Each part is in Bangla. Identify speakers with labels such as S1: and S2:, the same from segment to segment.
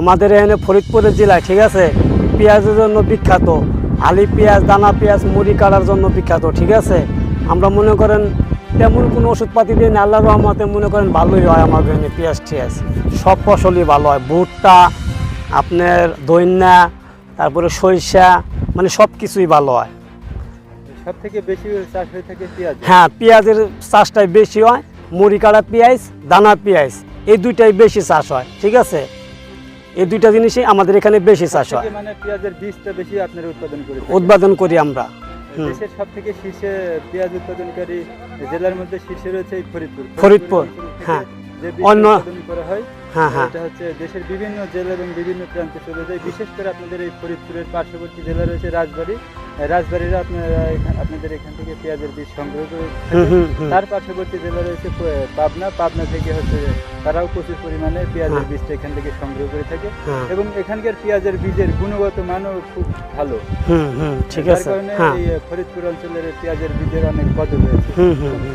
S1: আমাদের এখানে ফরিদপুরের জেলায় ঠিক আছে? পেঁয়াজের জন্য বিখ্যাত। আলি পেঁয়াজ দানা পেঁয়াজ মুড়ি কাটার জন্য বিখ্যাত ঠিক আছে? আমরা মনে করেন তেমন কোনো ওষুধপাতি দিয়ে আল্লাহ রহমতে মনে করেন ভালোই হয় আমাদের এখানে পেঁয়াজ টিয়াজ। সব ফসলই ভালো হয়। ভুট্টা আপনার দৈন্যা তারপরে সরিষা মানে সব কিছুই ভালো হয়।
S2: সব থেকে বেশি চাষ হয়ে থাকে পেঁয়াজ?
S1: হ্যাঁ পেঁয়াজের চাষটাই বেশি হয় মুড়ি কাটা পেঁয়াজ দানা পেঁয়াজ এই দুইটাই বেশি চাষ হয় ঠিক আছে? এই দুইটা জিনিসই আমাদের এখানে বেশি চাষ হয়
S2: মানে পেঁয়াজের বীজটা বেশি আপনারা উৎপাদন করে।
S1: উৎপাদন করি আমরা।
S2: দেশের সব থেকে শীর্ষে পেঁয়াজ উৎপাদনকারী জেলার মধ্যে শীর্ষে রয়েছে ফরিদপুর
S1: ফরিদপুর, হ্যাঁ। অন্য-
S2: করা হয়
S1: হ্যাঁ হ্যাঁ
S2: এটা হচ্ছে দেশের বিভিন্ন জেলা এবং বিভিন্ন প্রান্তে চলে যায় বিশেষ করে আপনাদের এই ফরিদপুরের পার্শ্ববর্তী জেলা রয়েছে রাজবাড়ী রাজবাড়িরা আপনারা আপনাদের এখান থেকে পেঁয়াজের বীজ সংগ্রহ করে তার পার্শ্ববর্তী জেলা রয়েছে পাবনা। পাবনা থেকে হচ্ছে তারাও প্রচুর পরিমাণে পেঁয়াজের
S1: হ্যাঁ।
S2: বীজটা এখান থেকে সংগ্রহ করে থাকে।
S1: হ্যাঁ।
S2: এবং এখানকার পেঁয়াজের বীজের গুণগত মানও খুব ভালো।
S1: ঠিক আছে।
S2: কারণে
S1: হ্যাঁ।
S2: এই ফরিদপুর অঞ্চলের পেঁয়াজের বীজের অনেক কদর রয়েছে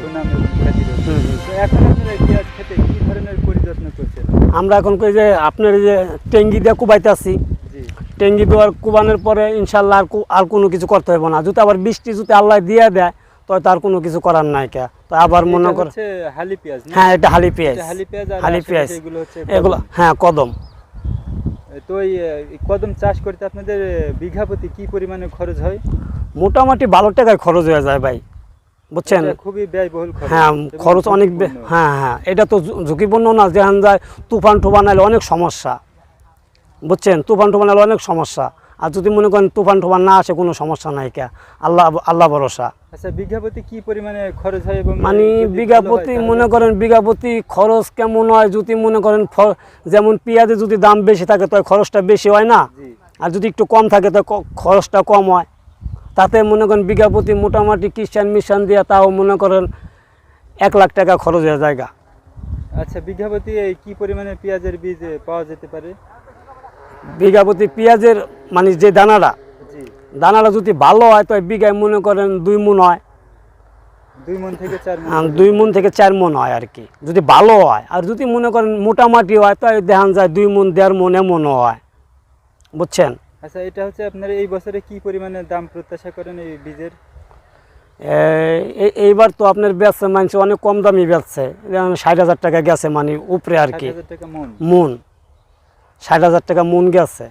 S2: সুনাম এবং খ্যাতি রয়েছে। এখন আপনারা পেঁয়াজ খেতে কি ধরনের পরিযত্ন করছেন?
S1: আমরা এখন কই যে আপনার যে টেঙ্গি দিয়ে কুবাইতে আছি টেঙ্গি দেওয়ার কুবানোর পরে ইনশাল্লাহ আর আর কোনো কিছু করতে হবে না। যদি আবার বৃষ্টি যদি আল্লাহ দিয়ে দেয় তো তার কোনো কিছু করার নাই কে। তো আবার মনে কর
S2: হালি পেঁয়াজ
S1: হ্যাঁ এটা হালি পেঁয়াজ।
S2: হালি পেঁয়াজ আর এগুলো
S1: এগুলো হ্যাঁ কদম।
S2: তো এই কদম চাষ করতে আপনাদের বিঘা প্রতি কি পরিমাণে খরচ হয়?
S1: মোটামুটি ভালো টাকায় খরচ হয়ে যায় ভাই। বুঝছেন?
S2: খুবই ব্যয়বহুল
S1: হ্যাঁ খরচ অনেক। হ্যাঁ হ্যাঁ এটা তো ঝুঁকিপূর্ণ না যেখান যায় তুফান টুফান এলে অনেক সমস্যা। বুঝছেন? তুফান টুফান এলে অনেক সমস্যা। আর যদি মনে করেন তুফান টুফান না আসে কোনো সমস্যা নাই কে। আল্লাহ আল্লাহ ভরসা।
S2: আচ্ছা বিঘা প্রতি কি পরিমাণে খরচ হয় এবং
S1: মানে
S2: যদি
S1: বিঘা
S2: ভালো
S1: প্রতি
S2: তাহলে-
S1: মনে করেন বিঘাপতি খরচ কেমন হয়? যদি মনে করেন যেমন পেঁয়াজে যদি দাম বেশি থাকে তো খরচটা বেশি হয় না? আর যদি একটু কম থাকে তো খরচটা কম হয়। তাতে মনে করেন বিঘা প্রতি মোটামুটি কিষান মিশান দিয়ে তাও মনে করেন এক লাখ টাকা খরচ হয়ে যায় গা।
S2: আচ্ছা বিঘাপতি কি পরিমাণে পেঁয়াজের বীজ পাওয়া যেতে পারে?
S1: বিঘা প্রতি পেঁয়াজের মানে যে দানাটা দানাটা যদি ভালো হয় তো বিঘায় মনে করেন দুই মন হয়।
S2: দুই মন থেকে চার মন
S1: মন হয় আর কি। যদি ভালো হয় আর যদি মনে করেন মোটামাটি হয় তো দেখান যায় দুই মন দেড় মন এমনও হয়। বুঝছেন?
S2: আচ্ছা এটা হচ্ছে আপনার এই বছরে কি পরিমাণে দাম প্রত্যাশা করেন এই বীজের?
S1: এই- এই- এইবার তো আপনার বেচছে মানুষ অনেক কম দামি বেচছে। ষাট হাজার টাকা গেছে মানে উপরে আর কি।
S2: মন
S1: মন ষাট হাজার টাকা মন গেছে